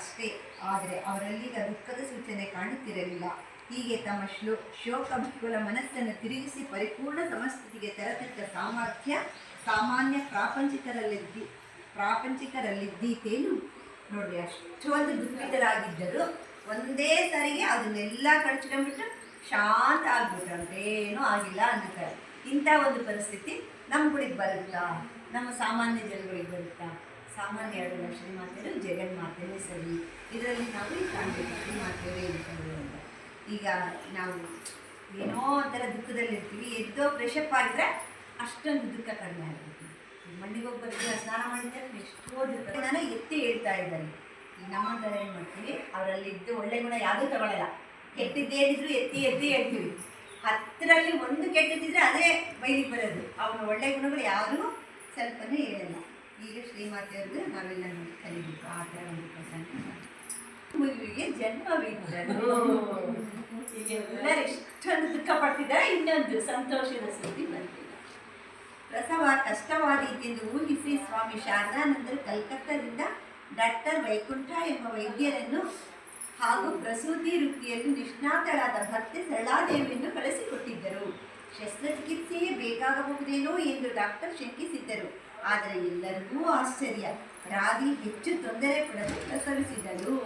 ಅಷ್ಟೇ. ಆದರೆ ಅವರಲ್ಲೀಗ ದುಃಖದ ಸೂಚನೆ ಕಾಣುತ್ತಿರಲಿಲ್ಲ. ಹೀಗೆ ತಮ್ಮ ಶ್ಲೋ ಶೋಕ ಮನಸ್ಸನ್ನು ತಿರುಗಿಸಿ ಪರಿಪೂರ್ಣ ಸಮಸ್ಥಿತಿಗೆ ತೆರತಿದ್ದ ಸಾಮರ್ಥ್ಯ, ಸಾಮಾನ್ಯ ಪ್ರಾಪಂಚಿಕರಲ್ಲಿದ್ದಿ, ಪ್ರಾಪಂಚಿಕರಲ್ಲಿದ್ದೀತೇನು? ನೋಡಿ ಅಷ್ಟೊಂದು ದುಃಖಿತರಾಗಿದ್ದರು ಒಂದೇ ಸರಿಗೆ ಅದನ್ನೆಲ್ಲ ಕಳ್ಚ್ಕೊಂಡ್ಬಿಟ್ಟು ಶಾಂತ ಆಗ್ಬಿಟ್ರಂತೆ ಏನೂ ಆಗಿಲ್ಲ ಅಂತಾರೆ ಇಂಥ ಒಂದು ಪರಿಸ್ಥಿತಿ ನಮ್ಮ ಗುಡಿಗೆ ಬರುತ್ತಾ? ನಮ್ಮ ಸಾಮಾನ್ಯ ಜನಗಳಿಗೆ ಬರುತ್ತಾ? ಸಾಮಾನ್ಯ ಎರಡು ಲಕ್ಷಣ ಮಾತೇನು ಜಗನ್ ಮಾತೇನೆ ಸರಿ. ಇದರಲ್ಲಿ ನಾವು ಕಾಣಬೇಕು ಮಾತೇವೆ ಅಂತ. ಈಗ ನಾವು ಏನೋ ಒಂಥರ ದುಃಖದಲ್ಲಿರ್ತೀವಿ, ಎದ್ದೋ ಫ್ರೆಶಪ್ ಆಗಿದ್ರೆ ಅಷ್ಟೊಂದು ದುಃಖ ಕಡಿಮೆ ಆಗಿರ್ತೀವಿ ಮಣ್ಣಿಗೆ ಹೋಗಿ ಬರ್ತೀವಿ ಸ್ನಾನ ಮಾಡಿದ್ರೆ ಎಷ್ಟೋ ದುಃಖ. ನಾನು ಎತ್ತಿ ಹೇಳ್ತಾ ಇದ್ದಾರೆ ಈ ನಮ್ಮ ಥರ ಏನು ಮಾಡ್ತೀವಿ ಅವರಲ್ಲಿ ಇದ್ದು ಒಳ್ಳೆ ಗುಣ ಯಾವುದೂ ತಗೊಳ್ಳಲ್ಲ ಕೆಟ್ಟಿದ್ದೇನಿದ್ರು ಎತ್ತಿ ಎತ್ತಿ ಹೇಳ್ತೀವಿ. ಹತ್ತರಲ್ಲಿ ಒಂದು ಕೆಟ್ಟದಿದ್ರೆ ಅದೇ ಬೈಲಿಗೆ ಬರೋದು. ಅವನ ಒಳ್ಳೆ ಗುಣಗಳು ಯಾರೂ ಸ್ವಲ್ಪನೇ ಹೇಳಲ್ಲ. ಈಗ ಶ್ರೀಮಾತೆಯವ್ರದ್ದು ನಾವೆಲ್ಲ ನೋಡಿ ಕಲಿಬೇಕು ಆ ಥರ ಒಂದು ಪ್ರಸಂಗ. ಮಗುವಿಗೆ ಜನ್ಮವಿದ್ದರು ಈಗ ಎಲ್ಲರೂ ಎಷ್ಟೊಂದು ದುಃಖ ಪಡ್ತಿದ್ದಾರೆ ಇನ್ನೊಂದು ಸಂತೋಷದ ಸುದ್ದಿ ಬಂದಿದೆ. ಪ್ರಸವ ಕಷ್ಟವಾದೀತೆಂದು ಊಹಿಸಿ ಸ್ವಾಮಿ ಶಾರದಾನಂದರು ಕಲ್ಕತ್ತಾದಿಂದ ಡಾಕ್ಟರ್ ವೈಕುಂಠ ಎಂಬ ವೈದ್ಯರನ್ನು ಹಾಗೂ ಪ್ರಸೂತಿ ವೃತ್ತಿಯಲ್ಲಿ ನಿಷ್ಣಾತಳಾದ ಭಕ್ತಿ ಸರಳಾದೇವಿಯನ್ನು ಕಳಿಸಿಕೊಟ್ಟಿದ್ದರು. ಶಸ್ತ್ರಚಿಕಿತ್ಸೆಯೇ ಬೇಕಾಗಬಹುದೇನೋ ಎಂದು ಡಾಕ್ಟರ್ ಶಂಕಿಸಿದ್ದರು. ಆದರೆ ಎಲ್ಲರಿಗೂ ಆಶ್ಚರ್ಯ. ರಾಧಿ ಹೆಚ್ಚು ತೊಂದರೆ ಪಡದೆ ಪ್ರಸವಿಸಿದಳು.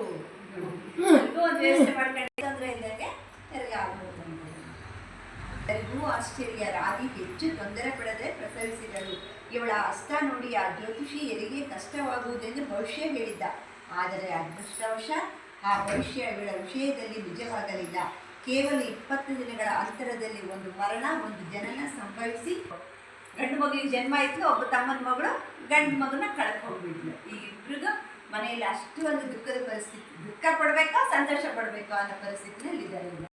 ಎಲ್ಲರಿಗೂ ಆಶ್ಚರ್ಯ. ರಾಧಿ ಹೆಚ್ಚು ತೊಂದರೆ ಪಡದೆ ಪ್ರಸವಿಸಿದಳು. ಇವಳ ಹಸ್ತ ನೋಡಿ ಆ ಜ್ಯೋತಿಷಿ ಹೆರಿಗೆ ಕಷ್ಟವಾಗುವುದೆಂದು ಭವಿಷ್ಯ ಹೇಳಿದ್ದ. ಆದರೆ ಅದೃಷ್ಟವಶ ಆ ಭವಿಷ್ಯ ಇವಳ ವಿಷಯದಲ್ಲಿ ನಿಜವಾಗಲಿಲ್ಲ. ಕೇವಲ ಇಪ್ಪತ್ತು ದಿನಗಳ ಅಂತರದಲ್ಲಿ ಒಂದು ಮರಣ, ಒಂದು ಜನನ ಸಂಭವಿಸಿ ಗಂಡು ಮಗಳಿಗೆ ಜನ್ಮ ಆಯಿತು, ಒಬ್ಬ ತಮ್ಮನ ಮಗಳು ಗಂಡು ಮಗನ ಕಳ್ಕೊಂಡ್ಬಿಟ್ಲು ಈ ಇಬ್ರಿಗೂ ಮನೆಯಲ್ಲಿ ಅಷ್ಟು ಒಂದು ದುಃಖದ ಪರಿಸ್ಥಿತಿ ದುಃಖ ಪಡಬೇಕಾ, ಸಂತೋಷ ಪಡಬೇಕಾ ಅನ್ನೋ ಪರಿಸ್ಥಿತಿನಲ್ಲಿ ಇದ್ದಾರೆ